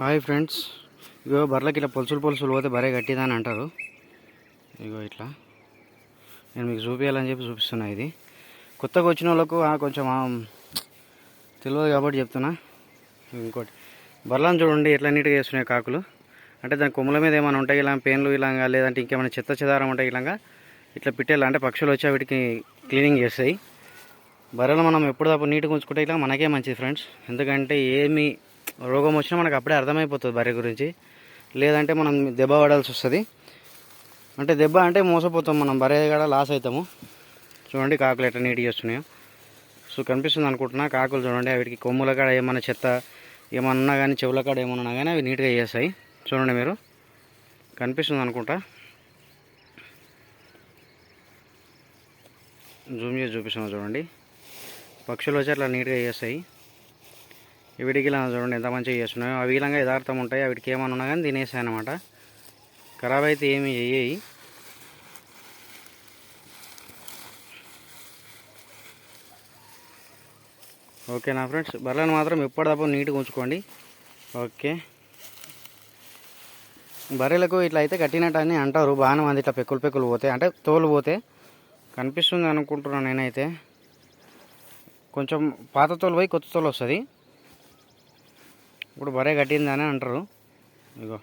Hi friends. ఇగో బర్రెలకి ఇట్లా పొలుసులు పొలుసులు పోతే బరే కట్టిదని అంటారు. ఇగో ఇట్లా. నేను మీకు చూపించాలని చెప్పి చూపిస్తున్నా ఇది. కొత్తగా వచ్చిన వాళ్ళకు కొంచెం తెలియదు కాబట్టి చెప్తున్నా. ఇంకోటి. బర్రెలను చూడండి ఎట్లా నీట్గా చేస్తున్నాయి కాకులు. అంటే దాని కొమ్ముల మీద ఏమైనా ఉంటాయి ఇలా పేన్లు ఇలాగా లేదంటే ఇంకేమైనా చెత్త చెదారం ఉంటాయి ఇలాగా. ఇట్లా పెట్టేలా అంటే పక్షులు వచ్చి వీటికి క్లీనింగ్ చేస్తాయి. బర్రెలు మనం ఎప్పుడప్పుడు నీట్గా ఉంచుకుంటే ఇట్లా మనకే మంచిది ఫ్రెండ్స్. ఎందుకంటే ఏమి రోగం వచ్చినా మనకు అప్పుడే అర్థమైపోతుంది బర్రె గురించి. లేదంటే మనం దెబ్బ పడాల్సి వస్తుంది. అంటే దెబ్బ అంటే మోసపోతాం మనం. బర్రె కూడా లాస్ అవుతాము చూడండి కాకులు ఎట్లా నీట్గా వస్తున్నాయో. సో కనిపిస్తుంది అనుకుంటున్నా. కాకులు చూడండి వీటికి కొమ్ముల కాడ ఏమైనా చెత్త ఏమన్నా ఉన్నా కానీ చెవుల కాడ ఏమన్నా ఉన్నా కానీ అవి నీట్గా చేస్తాయి. చూడండి మీరు. కనిపిస్తుంది అనుకుంటా. జూమ్ చేసి చూపిస్తున్నా చూడండి. పక్షులు వచ్చి అట్లా నీట్గా చేస్తాయి. వీటికి ఇలా చూడండి ఎంత మంచిగా చేస్తున్నాయో. అవి ఇలాగా యథార్థం ఉంటాయి. వీటికి ఏమన్నా ఉన్నా కానీ తినేస్తాయి అన్నమాట. ఖరాబ్ అయితే ఏమి చేయాయి ఓకే నా ఫ్రెండ్స్ బర్రెలను మాత్రం ఎప్పటిదప్పుడు నీట్గా ఉంచుకోండి. ఓకే. బర్రెలకు ఇట్లా అయితే కట్టినట్టు అని అంటారు. బాగానే మంది ఇట్లా పెక్కులు పెక్కులు పోతే. అంటే తోలు పోతే కనిపిస్తుంది అనుకుంటున్నాను నేనైతే. కొంచెం పాత తోలు పోయి కొత్త తోలు వస్తుంది. ఇప్పుడు బొరే కట్టిందని అని అంటారు. ఇగో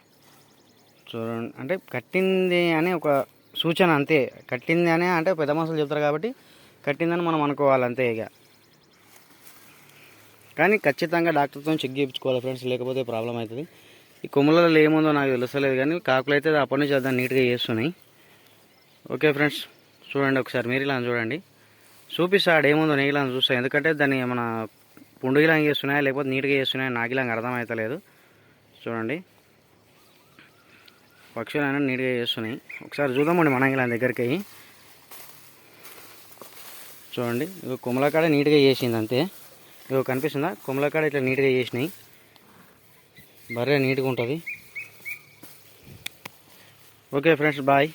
చూడండి. అంటే కట్టింది అని ఒక సూచన అంతే. కట్టింది అనే అంటే పెద్ద మనుషులు చెప్తారు కాబట్టి కట్టిందని మనం అనుకోవాలి అంతే ఇక. కానీ ఖచ్చితంగా డాక్టర్తో చెక్ చేయించుకోవాలి ఫ్రెండ్స్ లేకపోతే ప్రాబ్లం అవుతుంది. ఈ కొమ్ములలో ఏముందో నాకు తెలుస్తలేదు కానీ కాకులు అయితే అప్పటి నుంచి దాన్ని నీట్గా చేస్తున్నాయి. ఓకే ఫ్రెండ్స్ చూడండి ఒకసారి మీరు ఇలా చూడండి. చూపిస్తా ఏముందో నేను ఇలా ఎందుకంటే దాన్ని ఏమైనా పుండుగిలా చేస్తున్నాయా లేకపోతే నీట్గా చేస్తున్నాయా నాకు ఇలా అర్థమవుతలేదు చూడండి. పక్షులు అయినా నీట్గా చేస్తున్నాయి. ఒకసారి చూద్దామండి మనం ఇలా దగ్గరికి చూడండి. ఇక కుమలకాడ నీట్గా చేసింది అంతే. ఇగో కనిపిస్తుందా? కుమలకాడ ఇట్లా నీట్గా చేసినాయి. బర్రె నీట్గా ఉంటుంది. Okay friends bye.